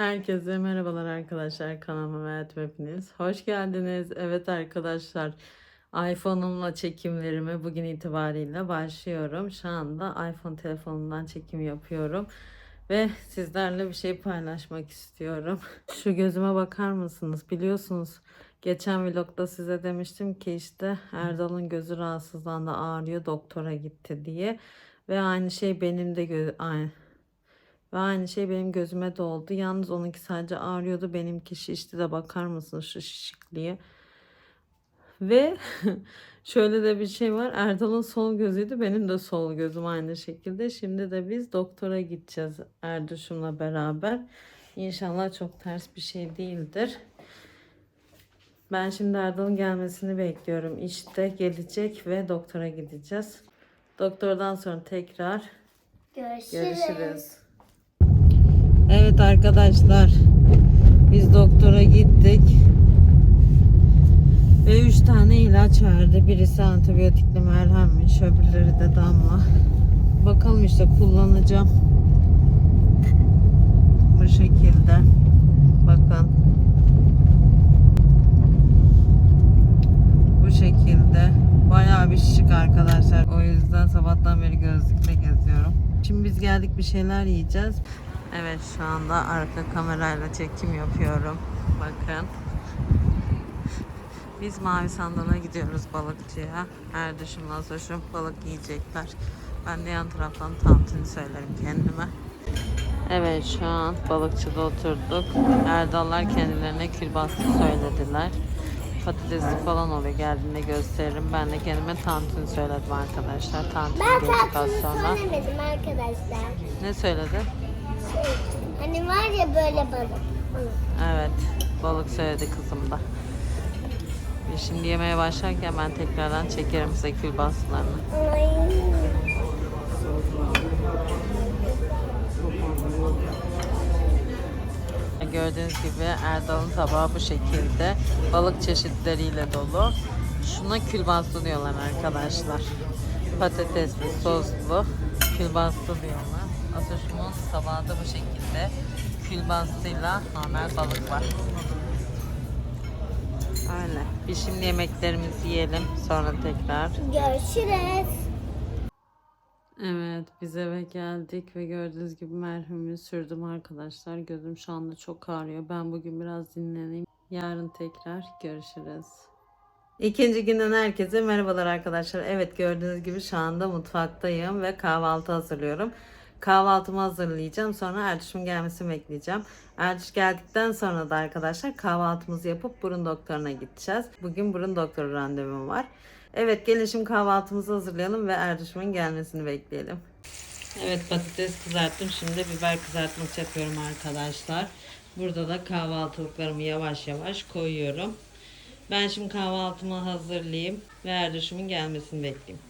Herkese merhabalar arkadaşlar kanalıma ve hayatıma hepiniz. Hoş geldiniz. Evet arkadaşlar iPhone'umla çekimlerime bugün itibariyle başlıyorum. Şu anda iPhone telefonundan çekim yapıyorum. Ve sizlerle bir şey paylaşmak istiyorum. Şu gözüme bakar mısınız? Biliyorsunuz geçen vlogda size demiştim ki işte Erdal'ın gözü rahatsızlandı ağrıyor doktora gitti diye. Ve aynı şey benim de gö aynı ve aynı şey benim gözüme de oldu. Yalnız onunki sadece ağrıyordu. Benimki şişti de bakar mısın şu şişikliğe. Ve şöyle de bir şey var. Erdal'ın sol gözüydü. Benim de sol gözüm aynı şekilde. Şimdi de biz doktora gideceğiz Erduş'umla beraber. İnşallah çok ters bir şey değildir. Ben şimdi Erdal'ın gelmesini bekliyorum. İşte gelecek ve doktora gideceğiz. Doktordan sonra tekrar Görüşürüz. Görüşürüz. Evet arkadaşlar. Biz doktora gittik. Ve 3 tane ilaç verdi. Birisi antibiyotikli merhemmiş. Öbürleri de damla. Bakalım işte kullanacağım. Bu şekilde. Bakın. Bu şekilde. Bayağı bir şişik arkadaşlar. O yüzden sabahtan beri gözlükle geziyorum. Şimdi biz geldik bir şeyler yiyeceğiz. Evet şu anda arka kamerayla çekim yapıyorum. Bakın. Biz Mavi Sandal'a gidiyoruz balıkçıya. Erduş'um, Nazoş'um balık yiyecekler. Ben de yan taraftan tantuni söylerim kendime. Evet şu an balıkçıda oturduk. Erdallar kendilerine külbastı söylediler. Patatesli falan oluyor geldiğinde gösteririm. Ben de kendime tantuni söyledim arkadaşlar. Tantuni Ben sonra. söylemedim arkadaşlar. Ne söyledin? Hani var ya böyle balık. Evet, balık söyledi kızım da. Ve Şimdi yemeye başlarken ben tekrardan çekerim size külbaslarını. Ay. Gördüğünüz gibi Erdal'ın tabağı bu şekilde. Balık çeşitleriyle dolu. Şuna külbastı diyorlar arkadaşlar. Patatesli, soslu külbastı diyorlar. Asoşumun tabağı da bu şekilde. Külbastıyla normal balık var. Öyle. Biz şimdi yemeklerimizi yiyelim. Sonra tekrar Görüşürüz. Evet biz eve geldik ve gördüğünüz gibi merhemi sürdüm arkadaşlar. Gözüm şu anda çok ağrıyor. Ben bugün biraz dinleneyim. Yarın tekrar görüşürüz. İkinci günden herkese merhabalar arkadaşlar. Evet gördüğünüz gibi şu anda mutfaktayım ve kahvaltı hazırlıyorum. Kahvaltımı hazırlayacağım. Sonra Erduş'un gelmesini bekleyeceğim. Erduş geldikten sonra da arkadaşlar kahvaltımızı yapıp burun doktoruna gideceğiz. Bugün burun doktoru randevum var. Evet gelin şimdi kahvaltımızı hazırlayalım ve Erduş'umun gelmesini bekleyelim. Evet patates kızarttım. Şimdi biber kızartması yapıyorum arkadaşlar. Burada da kahvaltılıklarımı yavaş yavaş koyuyorum. Ben şimdi kahvaltımı hazırlayayım ve Erduş'umun gelmesini bekleyeyim.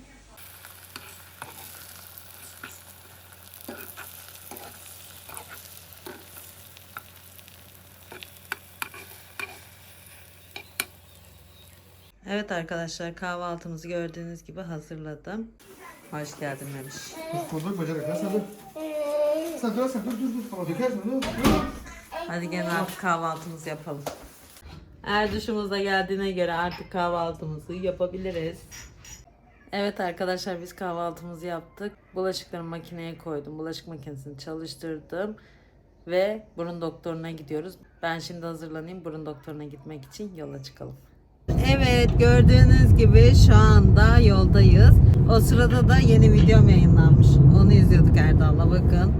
Evet arkadaşlar kahvaltımızı gördüğünüz gibi hazırladım. Hoş geldin Memiş. Bulduk bacanak lan sen dur. Sen dur dur dur. Ama dökersin dur. Hadi gene artık kahvaltımızı yapalım. Erduş'umuz da geldiğine göre artık kahvaltımızı yapabiliriz. Evet arkadaşlar biz kahvaltımızı yaptık. Bulaşıkları makineye koydum. Bulaşık makinesini çalıştırdım. Ve burun doktoruna gidiyoruz. Ben şimdi hazırlanayım. Burun doktoruna gitmek için yola çıkalım. Evet gördüğünüz gibi şu anda yoldayız. O sırada da yeni videom yayınlanmış. Onu izliyorduk Erdal'la bakın.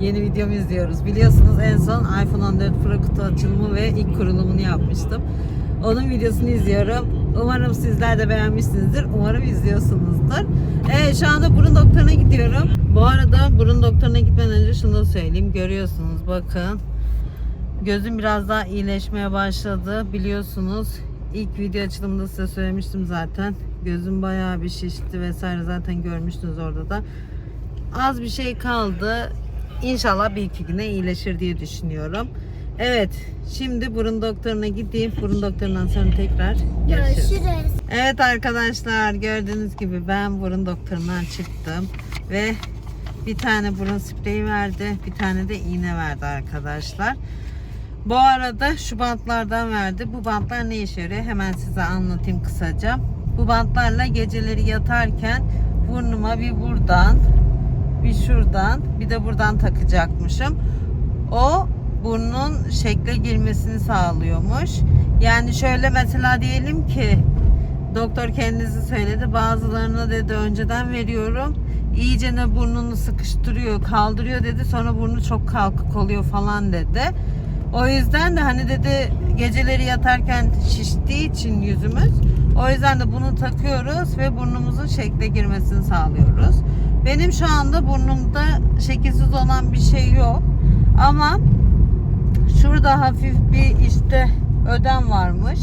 Yeni videomu izliyoruz. Biliyorsunuz en son iPhone 14 Pro kutu açılımı ve ilk kurulumunu yapmıştım. Onun videosunu izliyorum. Umarım sizler de beğenmişsinizdir. Umarım izliyorsunuzdur. Evet şu anda burun doktoruna gidiyorum. Bu arada burun doktoruna gitmeden önce şunu da söyleyeyim. Görüyorsunuz bakın. Gözüm biraz daha iyileşmeye başladı. Biliyorsunuz ilk video açılımında size söylemiştim zaten. Gözüm bayağı bir şişti vesaire zaten görmüştünüz orada da. Az bir şey kaldı. İnşallah bir iki güne iyileşir diye düşünüyorum. Evet şimdi burun doktoruna gideyim. Burun doktorundan sonra tekrar görüşürüz. Görüşürüz. Evet arkadaşlar gördüğünüz gibi ben burun doktorundan çıktım ve bir tane burun spreyi verdi bir tane de iğne verdi arkadaşlar. Bu arada şu bantlardan verdi. Bu bantlar ne işe yarıyor? Hemen size anlatayım kısaca. Bu bantlarla geceleri yatarken burnuma bir buradan, bir şuradan, bir de buradan takacakmışım. O burnun şekle girmesini sağlıyormuş. Yani şöyle mesela diyelim ki doktor kendisi söyledi. Bazılarına dedi önceden veriyorum. İyice ne burnunu sıkıştırıyor, kaldırıyor dedi. Sonra burnu çok kalkık oluyor falan dedi. O yüzden de hani dedi geceleri yatarken şiştiği için yüzümüz. O yüzden de bunu takıyoruz ve burnumuzun şekle girmesini sağlıyoruz. Benim şu anda burnumda şekilsiz olan bir şey yok. Ama şurada hafif bir işte ödem varmış.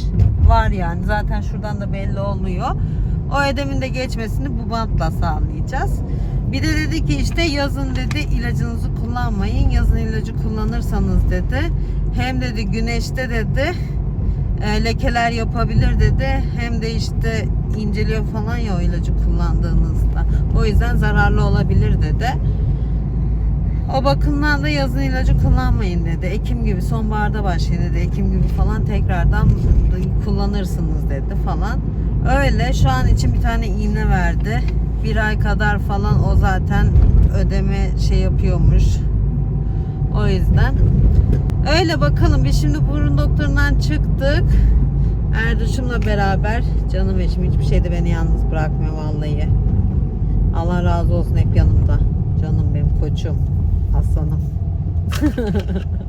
Var yani zaten şuradan da belli oluyor. O ödemin de geçmesini bu bantla sağlayacağız. Bir de dedi ki işte yazın dedi ilacınızı kullanmayın. Yazın ilacı kullanırsanız dedi. Hem dedi güneşte dedi e, lekeler yapabilir dedi. Hem de işte inceliyor falan ya o ilacı kullandığınızda. O yüzden zararlı olabilir dedi. O bakımdan da yazın ilacı kullanmayın dedi. Ekim gibi sonbaharda başlayın dedi. Ekim gibi falan tekrardan kullanırsınız dedi falan. Öyle şu an için bir tane iğne verdi. Bir ay kadar falan o zaten ödeme şey yapıyormuş. O yüzden. Öyle bakalım biz şimdi burun doktorundan çıktık. Erduş'umla beraber canım eşim hiçbir şeyde beni yalnız bırakmıyor vallahi. Allah razı olsun hep yanımda. Canım benim koçum. Aslanım.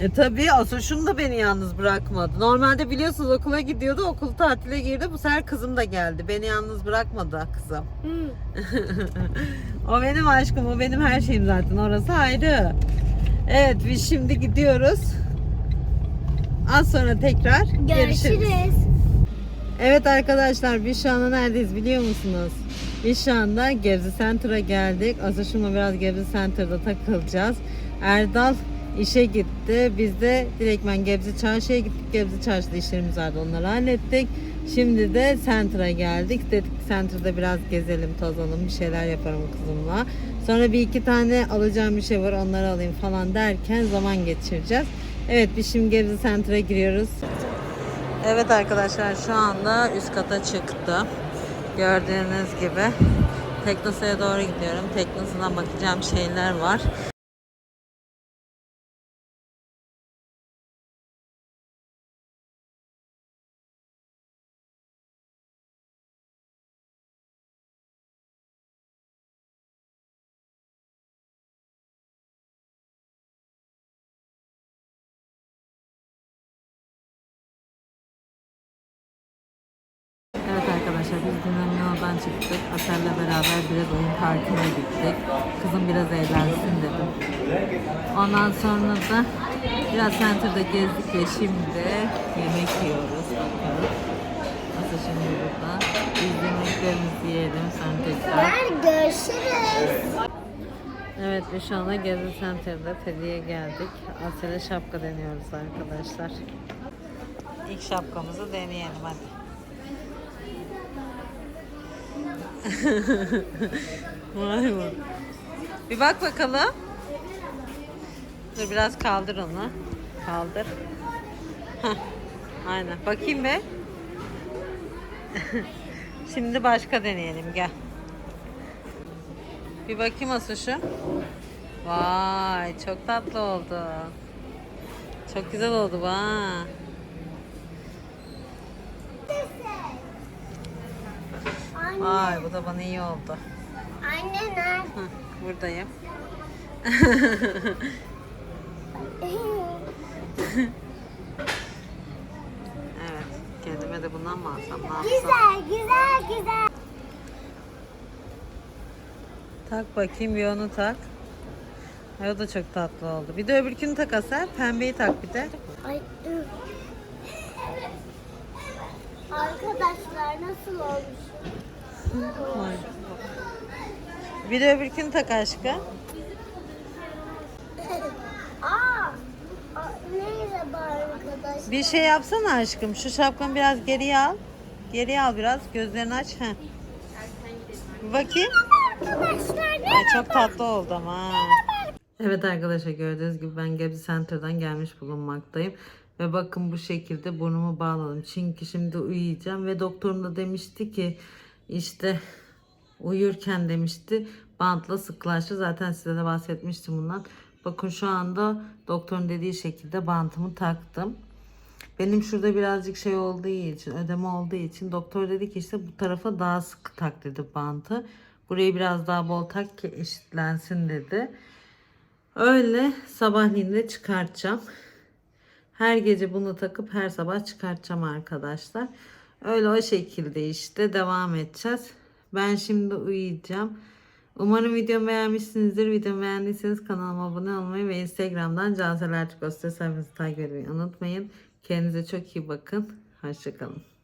e tabii Asoş'um da beni yalnız bırakmadı. Normalde biliyorsunuz okula gidiyordu. Okul tatile girdi. Bu sefer kızım da geldi. Beni yalnız bırakmadı kızım. Hı. O benim aşkım. O benim her şeyim zaten. Orası ayrı. Evet biz şimdi gidiyoruz. Az sonra tekrar görüşürüz. Görüşürüz. Evet arkadaşlar biz şu anda neredeyiz biliyor musunuz? Biz şu anda Gebze Center'a geldik. Asaşım'la biraz Gebze Center'da takılacağız. Erdal işe gitti. Biz de direktmen Gebze Çarşı'ya gittik. Gebze Çarşı'da işlerimiz vardı onları hallettik. Şimdi de Center'a geldik. Dedik Center'da biraz gezelim, tozalım, bir şeyler yaparım kızımla. Sonra bir iki tane alacağım bir şey var onları alayım falan derken zaman geçireceğiz. Evet biz şimdi Gebze Center'a giriyoruz. Evet arkadaşlar şu anda üst kata çıktım. Gördüğünüz gibi Teknosa'ya doğru gidiyorum. Teknosa'dan bakacağım şeyler var. Arkadaşlar biz Dinamino'dan çıktık. Asel'le beraber biraz oyun parkına gittik. Kızım biraz eğlensin dedim. Ondan sonra da biraz center'da gezdik ve şimdi yemek yiyoruz. Bakıyoruz. Nasıl şimdi burada. Biz yemeklerimizi yiyelim sonra tekrar. Görüşürüz. Evet şu anda Gezi Center'da Teddy'ye geldik. Asel'e şapka deniyoruz arkadaşlar. İlk şapkamızı deneyelim hadi. Vay mı? Bir bak bakalım. Dur biraz kaldır onu. Kaldır. Hah, Aynen. Bakayım be. Şimdi başka deneyelim gel. Bir bakayım Asus'um. Vay çok tatlı oldu. Çok güzel oldu. Anne, Vay bu da bana iyi oldu. anne nerede? Hı, buradayım. Evet. Kendime de bundan mı alsam ne yapsam? güzel, güzel, güzel. Tak bakayım bir onu tak. Ay, o da çok tatlı oldu. Bir de öbürkünü tak Asel. Pembeyi tak bir de. Ay, ıh. Arkadaşlar nasıl olmuş? Bir de öbürkünü tak aşkım. Aa, arkadaşlar. Bir şey yapsana aşkım. Şu şapkanı biraz geriye al. Geriye al biraz. Gözlerini aç. Heh. Bakayım. Arkadaşlar Ay, çok tatlı oldu ama. Evet arkadaşlar gördüğünüz gibi ben Gebze Center'dan gelmiş bulunmaktayım. Ve bakın bu şekilde burnumu bağladım. Çünkü şimdi uyuyacağım ve doktorum da demişti ki işte uyurken demişti bantla sıkılaştı. Zaten size de bahsetmiştim bundan. Bakın şu anda doktorun dediği şekilde bantımı taktım. Benim şurada birazcık şey olduğu için, ödeme olduğu için doktor dedi ki işte bu tarafa daha sıkı tak dedi bantı. Burayı biraz daha bol tak ki eşitlensin dedi. Öyle sabahleyin de çıkartacağım. Her gece bunu takıp her sabah çıkartacağım arkadaşlar. Öyle o şekilde işte devam edeceğiz. Ben şimdi uyuyacağım. Umarım videomu beğenmişsinizdir. Videomu beğendiyseniz kanalıma abone olmayı ve Instagram'dan Cansel Artık Göster sayfasını takip etmeyi unutmayın. Kendinize çok iyi bakın. Hoşçakalın.